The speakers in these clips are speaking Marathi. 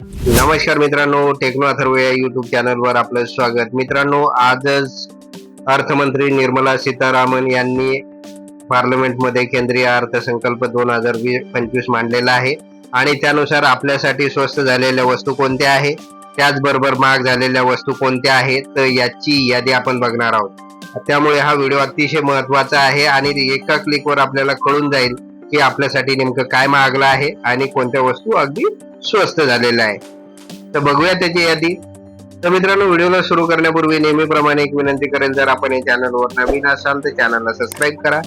नमस्कार मित्रांनो टेक्नो अथर्व या युट्यूब चॅनलवर आपलं स्वागत. मित्रांनो आजच अर्थमंत्री निर्मला सीतारामन यांनी पार्लमेंटमध्ये केंद्रीय अर्थसंकल्प दोन हजार वीस पंचवीस मांडलेला आहे. आणि त्यानुसार आपल्यासाठी स्वस्त झालेल्या वस्तू कोणत्या आहे त्याचबरोबर महाग झालेल्या वस्तू कोणत्या आहेत? तर याची यादी आपण बघणार आहोत. त्यामुळे हा व्हिडिओ अतिशय महत्त्वाचा आहे आणि एका क्लिकवर आपल्याला कळून जाईल की आपल्यासाठी नेमकं काय मागलं आहे आणि कोणत्या वस्तू अगदी स्वस्त झालेल्या आहे तर बघूया त्याची यादी. तर मित्रांनो व्हिडिओला सुरू करण्यापूर्वी नेहमीप्रमाणे एक विनंती करेल जर आपण या चॅनलवर नवीन असाल तर चॅनलला सबस्क्राईब करा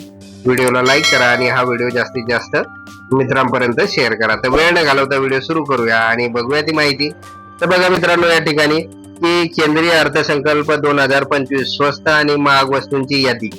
व्हिडिओला लाईक करा आणि हा व्हिडिओ जास्तीत जास्त मित्रांपर्यंत शेअर करा. तर वेळ न घालवता व्हिडिओ सुरू करूया आणि बघूया ती माहिती. तर बघा मित्रांनो या ठिकाणी की केंद्रीय अर्थसंकल्प दोन हजार पंचवीस स्वस्त आणि महाग वस्तूंची यादी.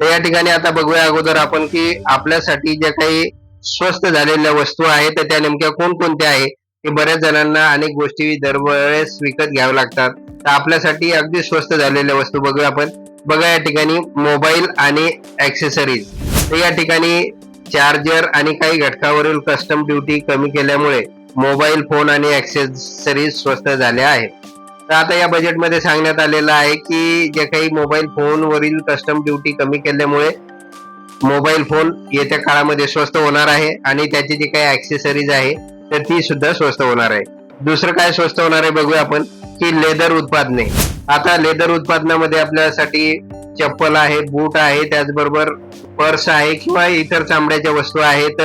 तर या ठिकाणी आता बघूया अगोदर आपण की आपल्यासाठी ज्या काही स्वस्त झालेल्या वस्तू आहेत तर त्या नेमक्या कोणकोणत्या आहे की बऱ्याच जणांना अनेक गोष्टी दरवेळेस विकत घ्याव्या लागतात. तर आपल्यासाठी अगदी स्वस्त झालेल्या वस्तू बघूया आपण. बघा या ठिकाणी मोबाईल आणि ऍक्सेसरीज तर या ठिकाणी चार्जर आणि काही घटकावरील कस्टम ड्युटी कमी केल्यामुळे मोबाईल फोन आणि ऍक्सेसरीज स्वस्त झाल्या आहेत. तर आता या बजेटमध्ये सांगण्यात आलेलं आहे की जे काही मोबाईल फोनवरील कस्टम ड्युटी कमी केल्यामुळे मोबाईल फोन येत्या काळामध्ये स्वस्त होणार आहे आणि त्याची जी काही ऍक्सेसरीज आहे तर ती सुद्धा स्वस्त होणार आहे. दुसरं काय स्वस्त होणार आहे बघूया आपण की लेदर उत्पादने. आता लेदर उत्पादनामध्ये आपल्यासाठी चप्पल आहे बूट आहे त्याचबरोबर पर्स आहे किंवा इतर चामड्याच्या वस्तू आहेत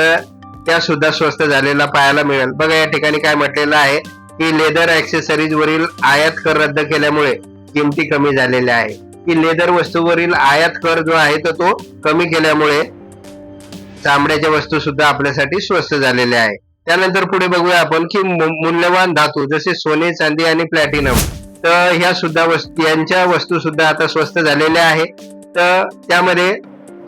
त्या सुद्धा स्वस्त झालेला पाहायला मिळेल. बघा या ठिकाणी काय म्हटलेलं आहे. की लेदर ऍक्सेसरीज वरील आयात कर रद्द केल्यामुळे किमती कमी झालेल्या आहे की लेदर वस्तूवरील आयात कर जो आहे तर तो कमी केल्यामुळे चामड्याच्या वस्तू सुद्धा आपल्यासाठी स्वस्त झालेल्या आहे त्यानंतर पुढे बघूया आपण की मूल्यवान धातू जसे सोने चांदी आणि प्लॅटिनम तर ह्या सुद्धा वस्तू यांच्या वस्तू सुद्धा आता स्वस्त झालेल्या आहे तर त्यामध्ये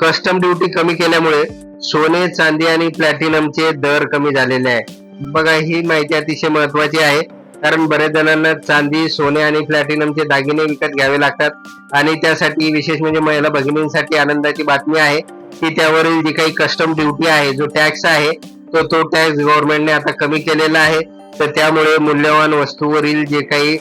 कस्टम ड्युटी कमी केल्यामुळे सोने चांदी आणि प्लॅटिनमचे दर कमी झालेले आहे बघा ही माहिती अतिशय महत्वाची आहे. कारण बऱ्याच जणांना चांदी सोने आणि प्लॅटिनमचे दागिने विकत घ्यावे लागतात. आणि त्यासाठी विशेष म्हणजे महिला भगिनींसाठी आनंदाची बातमी आहे की त्यावरील जी काही कस्टम ड्युटी आहे जो टॅक्स आहे तो तो टॅक्स गव्हर्नमेंटने आता कमी केलेला आहे. तर त्यामुळे मूल्यवान वस्तूवरील जे काही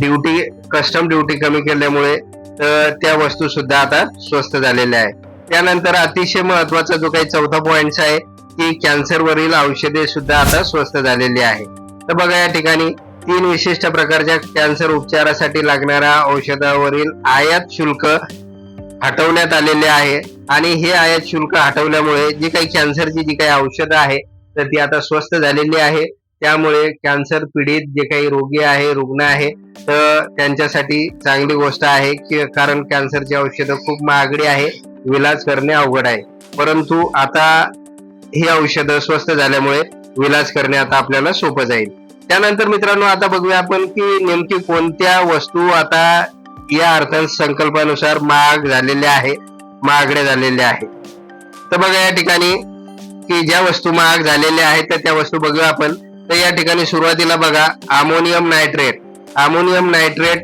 ड्युटी कस्टम ड्युटी कमी केल्यामुळे तर त्या वस्तू सुद्धा आता स्वस्त झालेल्या आहे त्यानंतर अतिशय महत्त्वाचा जो काही चौथा पॉइंट आहे की कॅन्सरवरील औषधे सुद्धा आता स्वस्त झालेली आहे. तर बघा या ठिकाणी तीन विशिष्ट प्रकारच्या कॅन्सर उपचारासाठी लागणाऱ्या औषधावरील आयात शुल्क हटवण्यात आलेले आहे. आणि हे आयात शुल्क हटवल्यामुळे जी काही कॅन्सरची जी काही औषधं आहे तर ती आता स्वस्त झालेली आहे. त्यामुळे कॅन्सर पीडित जे काही रोगी आहे रुग्ण आहे तर त्यांच्यासाठी चांगली गोष्ट आहे की कारण कॅन्सरची औषधं खूप महागडी आहे विलाज करणे अवघड आहे. परंतु आता ही औषधं स्वस्त झाल्यामुळे विलाज करणे आता आपल्याला सोपं जाईल. त्यानंतर मित्रांनो आता बघूया आपण की नेमकी कोणत्या वस्तू आता या अर्थसंकल्पानुसार महाग झालेल्या आहे महागड्या झालेल्या आहे. तर बघा या ठिकाणी की ज्या वस्तू महाग झालेल्या आहेत तर त्या वस्तू बघूया आपण. तर या ठिकाणी सुरुवातीला बघा अमोनियम नायट्रेट. अमोनियम नायट्रेट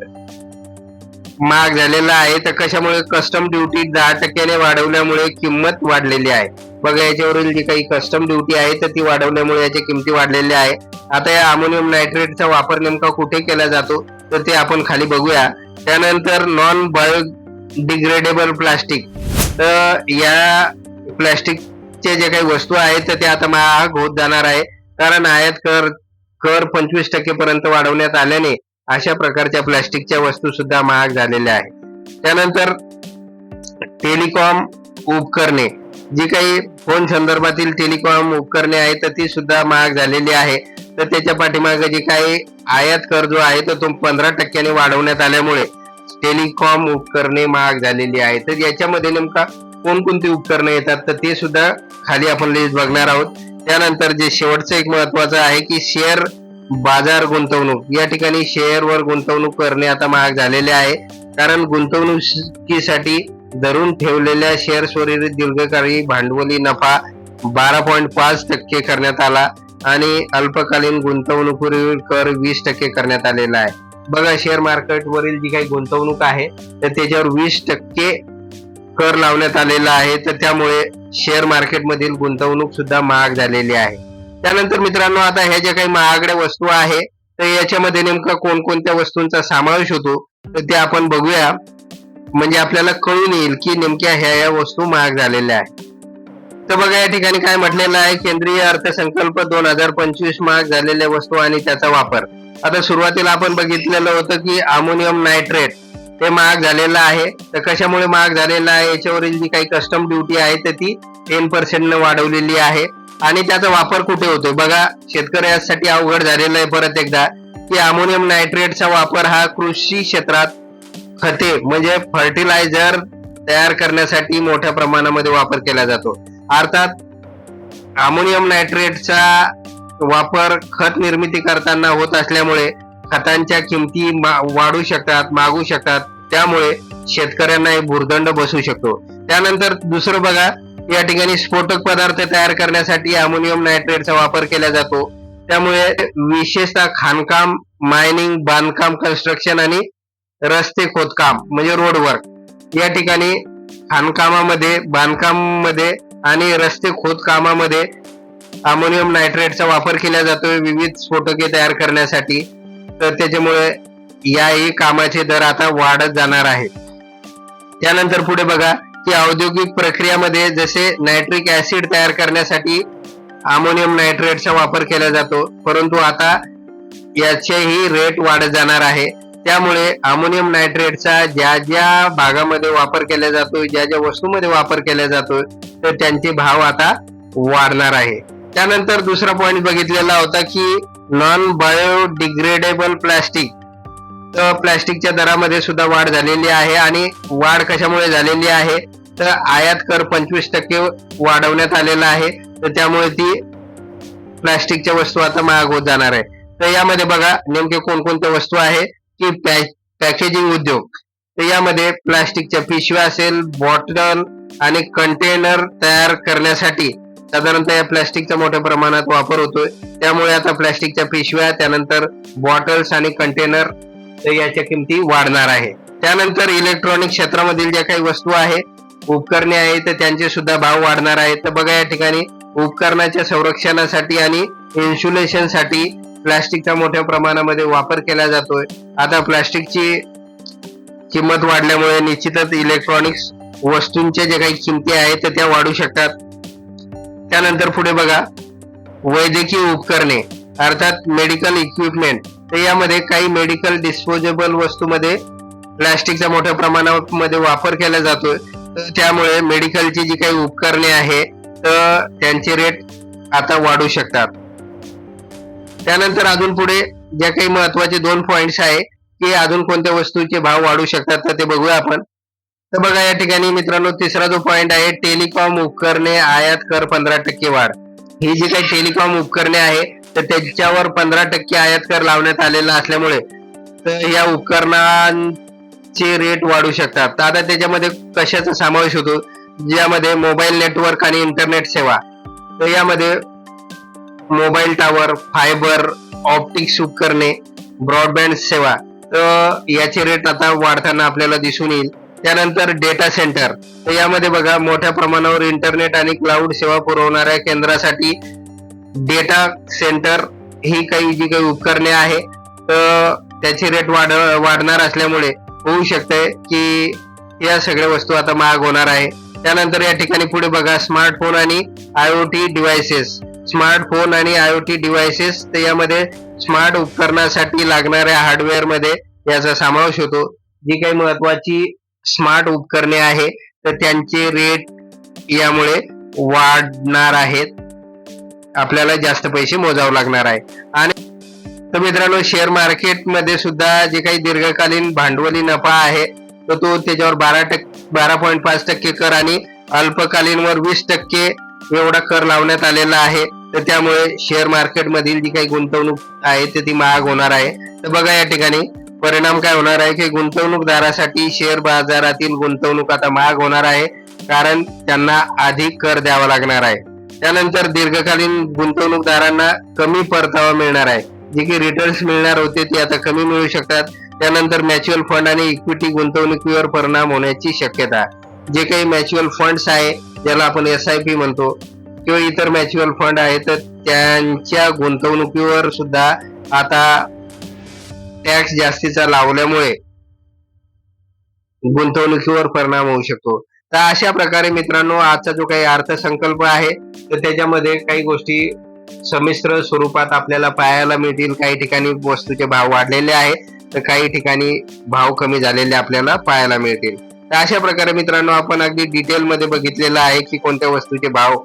महाग झालेला आहे तर कशामुळे कस्टम ड्युटी दहा टक्क्याने वाढवल्यामुळे किंमत वाढलेली आहे? बघा याच्यावरील जी काही कस्टम ड्युटी आहे तर ती वाढवल्यामुळे याच्या किमती वाढलेल्या आहे. आता या अमोनियम नायट्रेटचा वापर नेमका कुठे केला जातो? तर ते आपण खाली बघूया. त्यानंतर नॉन बायोडिग्रेडेबल प्लास्टिक तर या प्लास्टिकचे जे काही वस्तू आहेत तर ते आता महाग होत जाणार आहे. कारण आयात कर कर पंचवीस टक्के पर्यंत वाढवण्यात आल्याने अशा प्रकारच्या प्लास्टिकच्या वस्तू सुद्धा महाग झालेल्या आहेत. त्यानंतर टेलिकॉम उपकरणे. जी काही फोन संदर्भातील टेलिकॉम उपकरणे आहेत तर ती सुद्धा महाग झालेली आहे. तर त्याच्या पाठीमागे जे काही आयात कर जो आहे तर तो पंधरा टक्क्याने वाढवण्यात आल्यामुळे टेलिकॉम उपकरणे महाग झालेली आहे तर याच्यामध्ये नेमका कोणकोणती उपकरणे येतात तर ते सुद्धा खाली आपण लिस्ट बघणार आहोत. त्यानंतर जे शेवटचं एक महत्वाचं आहे की शेअर बाजार गुंतवणूक. या ठिकाणी शेअरवर गुंतवणूक करणे आता महाग झालेले आहे. कारण गुंतवणुकीसाठी धरून ठेवलेल्या शेअर्सवरील दीर्घकाळी भांडवली नफा बारा पॉईंट पाच टक्के करण्यात आला आणि अल्पकालीन गुंतवणुकीवरील कर वीस टक्के करण्यात आलेला आहे. बघा शेअर मार्केटवरील जी काही गुंतवणूक आहे तर त्याच्यावर वीस टक्के कर लावण्यात आलेला आहे. तर त्यामुळे शेअर मार्केटमधील गुंतवणूक सुद्धा महाग झालेली आहे. त्यानंतर मित्रांनो आता ह्या ज्या काही महागड्या वस्तू आहे तर याच्यामध्ये नेमका कोणकोणत्या वस्तूंचा समावेश होतो तर ते आपण बघूया. म्हणजे आपल्याला कळून येईल की नेमक्या ह्या या वस्तू महाग झालेल्या आहेत. तर बघा या ठिकाणी काय म्हटलेलं आहे केंद्रीय अर्थसंकल्प दोन हजार पंचवीस महाग झालेल्या वस्तू आणि त्याचा वापर. आता सुरुवातीला आपण बघितलेलं होतं की अमोनियम नायट्रेट ते महाग झालेलं आहे. तर कशामुळे महाग झालेलं आहे? याच्यावरील जी काही कस्टम ड्युटी आहे तर ती टेन पर्सेंटनं वाढवलेली आहे. आणि त्याचा वापर कुठे होतो बघा शेतकऱ्यासाठी अवघड झालेलं आहे परत एकदा की अमोनियम नायट्रेटचा वापर हा कृषी क्षेत्रात खते म्हणजे फर्टिलायझर तयार करण्यासाठी मोठ्या प्रमाणामध्ये वापर केला जातो. अर्थात अमोनियम नायट्रेटचा वापर खत निर्मिती करताना होत असल्यामुळे खतांच्या किमती वाढू शकतात मागू शकतात. त्यामुळे शेतकऱ्यांना हे भुर्दंड बसू शकतो. त्यानंतर दुसरं बघा या ठिकाणी स्फोटक पदार्थ तयार करण्यासाठी अमोनियम नायट्रेटचा वापर केला जातो. त्यामुळे विशेषतः खाणकाम मायनिंग बांधकाम कन्स्ट्रक्शन आणि रस्ते खोदकाम म्हणजे रोड वर्क या ठिकाणी खाणकामामध्ये बांधकाममध्ये आणि रस्ते खोदकामामध्ये अमोनियम नायट्रेटचा वापर केला जातो विविध स्फोटके तयार करण्यासाठी. तर त्याच्यामुळे याही कामाचे दर आता वाढत जाणार आहे त्यानंतर पुढे बघा. की औद्योगिक प्रक्रियामध्ये जसे नायट्रिक ऍसिड तयार करण्यासाठी अमोनियम नायट्रेटचा वापर केला जातो परंतु आता याचेही रेट वाढत जाणार आहे. त्यामुळे अमोनियम नायट्रेटचा ज्या ज्या भागामध्ये वापर केला जातो ज्या ज्या वस्तूमध्ये वापर केला जातो तर त्यांचे भाव आता वाढणार आहे. त्यानंतर दुसरा पॉइंट बघितलेला होता की नॉन बायोडिग्रेडेबल प्लास्टिक तर प्लास्टिकच्या दरामध्ये सुद्धा वाढ झालेली आहे आणि वाढ कशामुळे झालेली आहे? तर आयात कर पंचवीस टक्के वाढवण्यात आलेला आहे. तर त्यामुळे ती प्लास्टिकच्या वस्तू आता महाग होत जाणार आहे. तर यामध्ये बघा नेमके कोणकोणत्या वस्तू आहे? की पॅकेजिंग उद्योग. तर यामध्ये प्लास्टिकच्या पिशव्या असेल बॉटल आणि कंटेनर तयार करण्यासाठी साधारणतः या प्लास्टिकचा मोठ्या प्रमाणात वापर होतोय. त्यामुळे आता प्लास्टिकच्या पिशव्या त्यानंतर बॉटल्स आणि कंटेनर तर याच्या किमती वाढणार आहे. त्यानंतर इलेक्ट्रॉनिक क्षेत्रामधील ज्या काही वस्तू आहे उपकरणे आहेत तर त्यांचे सुद्धा भाव वाढणार आहेत. तर बघा या ठिकाणी उपकरणाच्या संरक्षणासाठी आणि इन्सुलेशनसाठी प्लास्टिकचा मोठ्या प्रमाणामध्ये वापर केला जातोय. आता प्लास्टिकची किंमत वाढल्यामुळे निश्चितच इलेक्ट्रॉनिक्स वस्तूंच्या ज्या काही किमती आहेत तर त्या वाढू शकतात. त्यानंतर पुढे बघा वैद्यकीय उपकरणे अर्थात मेडिकल इक्विपमेंट तर यामध्ये काही मेडिकल डिस्पोजेबल वस्तूमध्ये प्लास्टिकचा मोठ्या प्रमाणामध्ये वापर केला जातोय. त्यामुळे मेडिकलची जी काही उपकरणे आहे तर त्यांचे रेट आता वाढू शकतात. त्यानंतर अजून पुढे ज्या काही महत्त्वाचे दोन पॉइंट्स आहे की अजून कोणत्या वस्तूचे भाव वाढू शकतात तर ते बघूया आपण. तर बघा या ठिकाणी मित्रांनो तिसरा जो पॉइंट आहे टेलिकॉम उपकरणे आयात कर पंधरा टक्के वाढ. ही जी काही टेलिकॉम उपकरणे आहे तर त्याच्यावर पंधरा टक्के आयात कर लावण्यात आलेला असल्यामुळे तर या उपकरणांचे रेट वाढू शकतात. तर आता त्याच्यामध्ये कशाचा समावेश होतो? ज्यामध्ये मोबाईल नेटवर्क आणि इंटरनेट सेवा. तर यामध्ये मोबाईल टॉवर फायबर ऑप्टिक्स उपकरणे ब्रॉडबँड सेवा. तर याचे रेट आता वाढताना आपल्याला दिसून येईल. त्यानंतर डेटा सेंटर तर यामध्ये बघा मोठ्या प्रमाणावर इंटरनेट आणि क्लाउड सेवा पुरवणाऱ्या केंद्रासाठी डेटा सेंटर ही काही जी काही उपकरणे आहे तर त्याचे रेट वाढ वाढणार असल्यामुळे होऊ शकते की या सगळ्या वस्तू आता महाग होणार आहे. त्यानंतर या ठिकाणी पुढे बघा स्मार्टफोन आणि आयओटी डिव्हायसेस स्मार्टफोन आणि आयओटी डिव्हायसेस तर यामध्ये स्मार्ट उपकरणासाठी लागणाऱ्या हार्डवेअरमध्ये याचा समावेश होतो. जी काही महत्वाची स्मार्ट उपकरणे आहे तर त्यांचे रेट यामुळे वाढणार आहेत. आपल्याला जास्त पैसे मोजावे लागणार आहे. आणि तर मित्रांनो शेअर मार्केटमध्ये सुद्धा जे काही दीर्घकालीन भांडवली नफा आहे तर तो त्याच्यावर बारा टक्के बारा पॉईंट पाच टक्के कर आणि अल्पकालीनवर वीस टक्के एवढा कर लावण्यात आलेला आहे. तर त्यामुळे शेअर मार्केटमधील जी काही गुंतवणूक आहे तर ती महाग होणार आहे. तर बघा या ठिकाणी परिणाम काय होणार आहे की गुंतवणूकदारासाठी शेअर बाजारातील गुंतवणूक आता महाग होणार आहे कारण त्यांना अधिक कर द्यावा लागणार आहे. त्यानंतर दीर्घकालीन गुंतवणूकदारांना कमी परतावा मिळणार आहे. जे की रिटर्न्स मिळणार होते ते आता कमी मिळू शकतात. त्यानंतर म्युच्युअल फंड आणि इक्विटी गुंतवणुकीवर परिणाम होण्याची शक्यता. जे काही म्युच्युअल फंड्स आहे ज्याला आपण एस आय पी म्हणतो किंवा इतर म्युच्युअल फंड आहेत तर त्यांच्या गुंतवणुकीवर सुद्धा आता टॅक्स जास्तीचा लावल्यामुळे गुंतवणुकीवर परिणाम होऊ शकतो. तर अशा प्रकारे मित्रांनो आजचा जो काही अर्थसंकल्प आहे तर त्याच्यामध्ये काही गोष्टी संमिश्र स्वरूपात आपल्याला पाहायला मिळतील. काही ठिकाणी वस्तूचे भाव वाढलेले आहे तर काही ठिकाणी भाव कमी झालेले आपल्याला पाहायला मिळतील. तर अशा प्रकारे मित्रांनो आपण अगदी डिटेलमध्ये बघितलेलं आहे की कोणत्या वस्तूचे भाव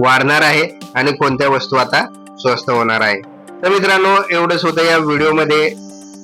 वाढणार आहे आणि कोणत्या वस्तू आता स्वस्त होणार आहे. तर मित्रांनो एवढंच होतं या व्हिडिओमध्ये